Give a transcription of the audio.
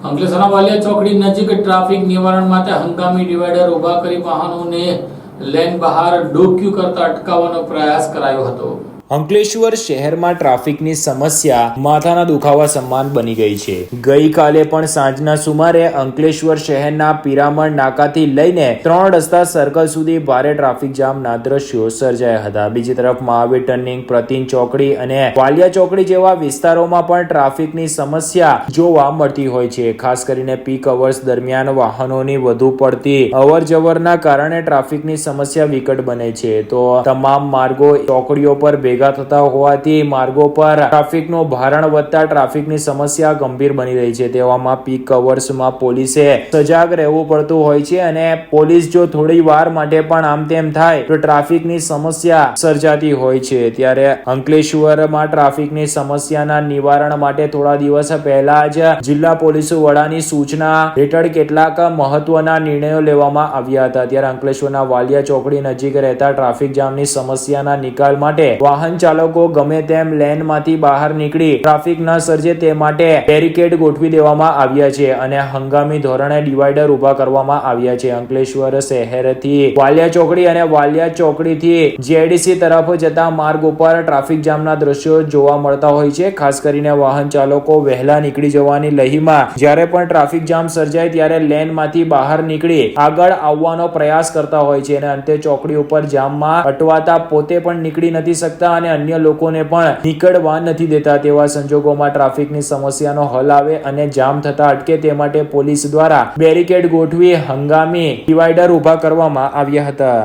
અંકલેશ્વરના વાલિયા ચોકડી નજીક ટ્રાફિક નિવારણ માટે હંગામી ડિવાઈડર ઊભા કરી વાહનોને લેન બહાર ડોક્યુ કરતા અટકાવવાનો પ્રયાસ કરાયો હતો. અંકલેશ્વર શહેરમાં ટ્રાફિકની સમસ્યા, માથાના દુખાવા સમાન બની ગઈ છે. ગઈકાલે પણ સાંજના સુમારે અંકલેશ્વર શહેરના પિરામણ નાકાથી લઈને ત્રણ રસ્તા સર્કલ સુધી ભારે ટ્રાફિક જામના દ્રશ્યો સર્જાયા હતા. બીજી તરફ મહાવીર ટર્નિંગ, પ્રતિન ચોકડી અને વાલિયા ચોકડી જેવા વિસ્તારોમાં પણ ટ્રાફિકની સમસ્યા જોવા મળતી હોય છે. ખાસ કરીને પીક અવર્સ દરમિયાન વાહનોની વધુ પડતી અવર જવરના કારણે ટ્રાફિકની સમસ્યા વિકટ બને છે. તો તમામ માર્ગો, ચોકડીઓ પર ભેગા થતા હોવાથી માર્ગો પર ટ્રાફિકનું ભારણ વધતા ટ્રાફિકની સમસ્યા ગંભીર બની રહી છે. તેવામાં પીક અવર્સમાં પોલીસે સજાગ રહેવું પડતું હોય છે અને પોલીસ જો થોડી વાર માટે પણ આમ તેમ થાય, તો ટ્રાફિકની સમસ્યા સર્જાતી હોય છે. ત્યારે અંકલેશ્વરમાં ટ્રાફિકની સમસ્યાના નિવારણ માટે થોડા દિવસ પહેલા જ જિલ્લા પોલીસ વડાની સૂચના હેઠળ કેટલાક મહત્વના નિર્ણયો લેવામાં આવ્યા હતા. ત્યારે અંકલેશ્વરના વાલિયા ચોકડી નજીક રહેતા ટ્રાફિક જામની સમસ્યાના નિકાલ માટે વાહન ચાલકો ગમે તેમ લેનમાંથી બહાર નીકળી ટ્રાફિક ન સર્જે તે માટે બેરિકેડ ગોઠવી દેવામાં આવ્યા છે અને હંગામી ધોરણે ડિવાઈડર ઊભા કરવામાં આવ્યા છે. અંકલેશ્વર શહેરથી વાલિયા ચોકડી અને વાલિયા ચોકડીથી જેડીસી તરફ જતા માર્ગ ઉપર ટ્રાફિક જામના દ્રશ્યો જોવા મળતા હોય છે. ખાસ કરીને વાહન ચાલકો વહેલા નીકળી જવાની લહીમાં જ્યારે પણ ટ્રાફિક જામ સર્જાય ત્યારે લેનમાંથી બહાર નીકળી આગળ આવવાનો પ્રયાસ કરતા હોય છે અને અંતે ચોકડી ઉપર જામમાં અટવાતા પોતે પણ નીકળી નથી શકતા અને અન્ય લોકોને પણ નીકળવા નથી દેતા તેવા સંજોગોમાં ટ્રાફિકની સમસ્યાનો હલ આવે અને જામ થતા અટકે તે માટે પોલીસ દ્વારા બેરિકેડ ગોઠવી હંગામી ડિવાઈડર ઊભા કરવામાં આવ્યા હતા.